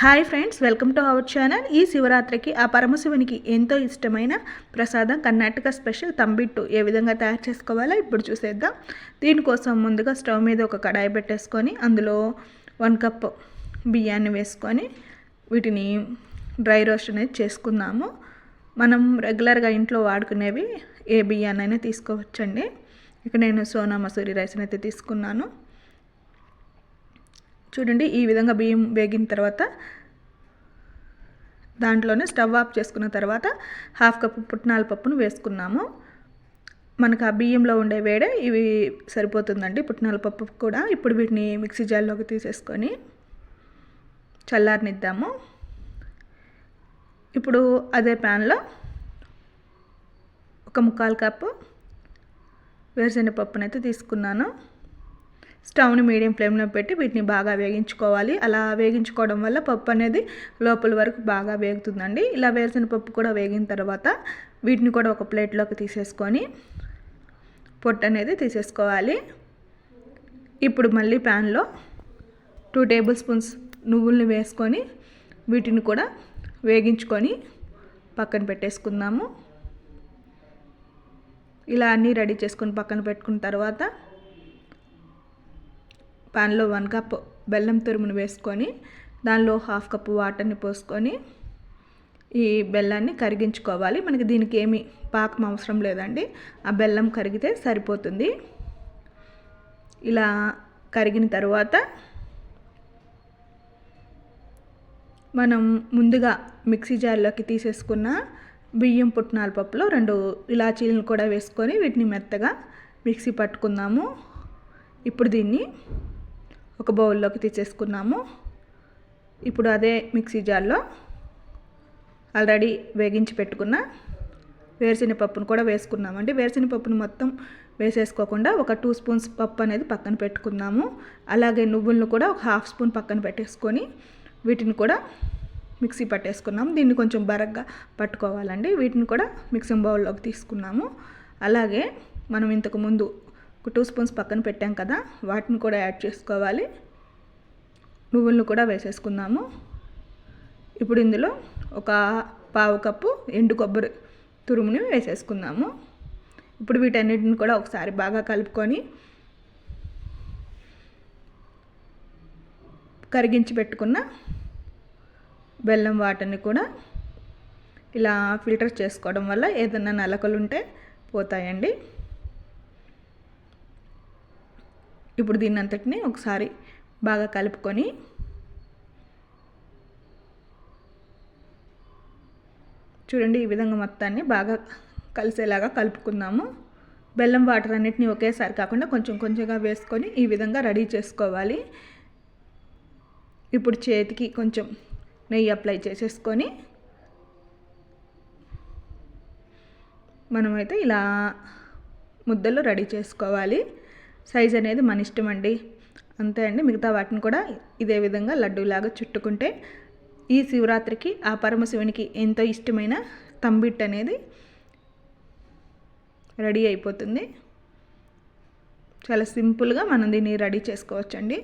Hi friends welcome to our channel. ఈ శివరాత్రికి ఆ పరమశివునికి ఎంతో ఇష్టమైన ప్రసాదం కర్ణాటక స్పెషల్ తంబిట్టు ఏ విధంగా తయారు చేసుకోవాలో ఇప్పుడు చూసేద్దాం. దీనికోసం ముందుగా స్టవ్ మీద ఒక కడాయి పెట్టేసుకొని అందులో వన్ కప్ బియ్యాన్ని వేసుకొని వీటిని డ్రై రోస్ట్ అనేది చేసుకుందాము. మనం రెగ్యులర్గా ఇంట్లో వాడుకునేవి ఏ బియ్యాన్నైనా తీసుకోవచ్చండి. ఇక్కడ నేను సోనా మసూరి రైస్ని అయితే తీసుకున్నాను. చూడండి ఈ విధంగా బియ్యం వేగిన తర్వాత దాంట్లోనే స్టవ్ ఆఫ్ చేసుకున్న తర్వాత హాఫ్ కప్పు పుట్నాల పప్పును వేసుకున్నాము. మనకు ఆ బియ్యంలో ఉండే వేడే ఇవి సరిపోతుందండి. పుట్నాల పప్పు కూడా ఇప్పుడు వీటిని మిక్సీ జార్లోకి తీసేసుకొని చల్లారనిద్దాము. ఇప్పుడు అదే ప్యాన్లో ఒక ముక్కాలు కప్పు వేరుశెనగ పప్పునైతే తీసుకున్నాను. స్టవ్ని మీడియం ఫ్లేమ్లో పెట్టి వీటిని బాగా వేగించుకోవాలి. అలా వేగించుకోవడం వల్ల పప్పు అనేది లోపల వరకు బాగా వేగుతుందండి. ఇలా వేసిన పప్పు కూడా వేగిన తర్వాత వీటిని కూడా ఒక ప్లేట్లోకి తీసేసుకొని పొట్టు అనేది తీసేసుకోవాలి. ఇప్పుడు మళ్ళీ ప్యాన్లో టూ టేబుల్ స్పూన్స్ నువ్వుల్ని వేసుకొని వీటిని కూడా వేగించుకొని పక్కన పెట్టేసుకుందాము. ఇలా అన్నీ రెడీ చేసుకొని పక్కన పెట్టుకున్న తర్వాత పాన్లో వన్ కప్ బెల్లం తురుమును వేసుకొని దానిలో హాఫ్ కప్ వాటర్ని పోసుకొని ఈ బెల్లాన్ని కరిగించుకోవాలి. మనకి దీనికి ఏమి పాకం అవసరం లేదండి. ఆ బెల్లం కరిగితే సరిపోతుంది. ఇలా కరిగిన తర్వాత మనం ముందుగా మిక్సీ జార్లోకి తీసేసుకున్న బియ్యం పుట్నాల పప్పులో రెండు ఇలాచీలను కూడా వేసుకొని వీటిని మెత్తగా మిక్సీ పట్టుకుందాము. ఇప్పుడు దీన్ని ఒక బౌల్లోకి తీసేసుకున్నాము. ఇప్పుడు అదే మిక్సీ జార్లో ఆల్రెడీ వేగించి పెట్టుకున్న వేరుశెనగపప్పును కూడా వేసుకున్నామండి. వేరుశనగపప్పును మొత్తం వేసేసుకోకుండా ఒక టూ స్పూన్స్ పప్పు అనేది పక్కన పెట్టుకున్నాము. అలాగే నువ్వులను కూడా ఒక హాఫ్ స్పూన్ పక్కన పెట్టేసుకొని వీటిని కూడా మిక్సీ పట్టేసుకున్నాము. దీన్ని కొంచెం బరగ్గా పట్టుకోవాలండి. వీటిని కూడా మిక్సింగ్ బౌల్లోకి తీసుకున్నాము. అలాగే మనం ఇంతకు ముందు ఒక టూ స్పూన్స్ పక్కన పెట్టాం కదా వాటిని కూడా యాడ్ చేసుకోవాలి. నువ్వులను కూడా వేసేసుకుందాము. ఇప్పుడు ఇందులో ఒక పావు కప్పు ఎండు కొబ్బరి తురుముని వేసేసుకుందాము. ఇప్పుడు వీటన్నిటిని కూడా ఒకసారి బాగా కలుపుకొని కరిగించి పెట్టుకున్న బెల్లం వాటర్ని కూడా ఇలా ఫిల్టర్ చేసుకోవడం వల్ల ఏదైనా నలకలు ఉంటే పోతాయండి. ఇప్పుడు దీన్ని అంతటిని ఒకసారి బాగా కలుపుకొని చూడండి ఈ విధంగా మొత్తాన్ని బాగా కలిసేలాగా కలుపుకుందాము. బెల్లం వాటర్ అన్నిటిని ఒకేసారి కాకుండా కొంచెం కొంచెంగా వేసుకొని ఈ విధంగా రెడీ చేసుకోవాలి. ఇప్పుడు చేతికి కొంచెం నెయ్యి అప్లై చేసేసుకొని మనమైతే ఇలా ముద్దలు రెడీ చేసుకోవాలి. సైజ్ అనేది మన ఇష్టం అండి అంతే అండి. మిగతా వాటిని కూడా ఇదే విధంగా లడ్డూలాగా చుట్టుకుంటే ఈ శివరాత్రికి ఆ పరమశివునికి ఎంతో ఇష్టమైన తంబిట్ అనేది రెడీ అయిపోతుంది. చాలా సింపుల్గా మనం దీన్ని రెడీ చేసుకోవచ్చండి.